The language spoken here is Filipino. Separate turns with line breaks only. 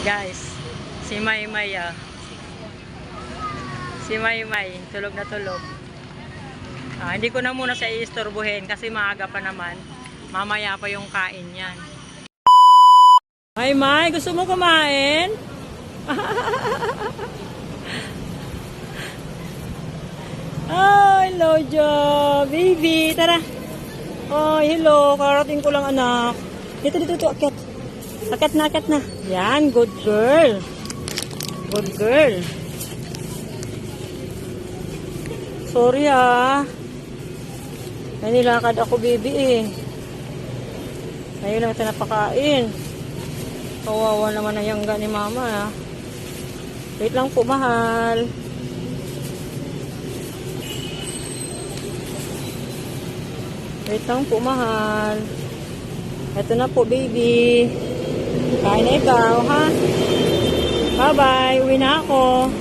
Guys, si Maymay ah. Si Maymay, tulog na tulog. Ah, hindi ko na muna siya iistorbohin kasi maaga pa naman. Mamaya pa yung kain yan. Maymay, gusto mo kumain? Oh, hello, Jo. Baby, tara. Oh, hello. Karating ko lang, anak. Dito, dito, dito. Akyat. Akyat na, akyat na. Yan, good girl. Good girl. Sorry, ah. May nilakad ako, baby, eh. Ngayon lang ito napakain. Kawawa naman na yung ni mama, ah. Wait lang po, mahal. Wait lang po, mahal. Ito na po, baby. Kain na ikaw, ha? Bye-bye. Uwi na ako.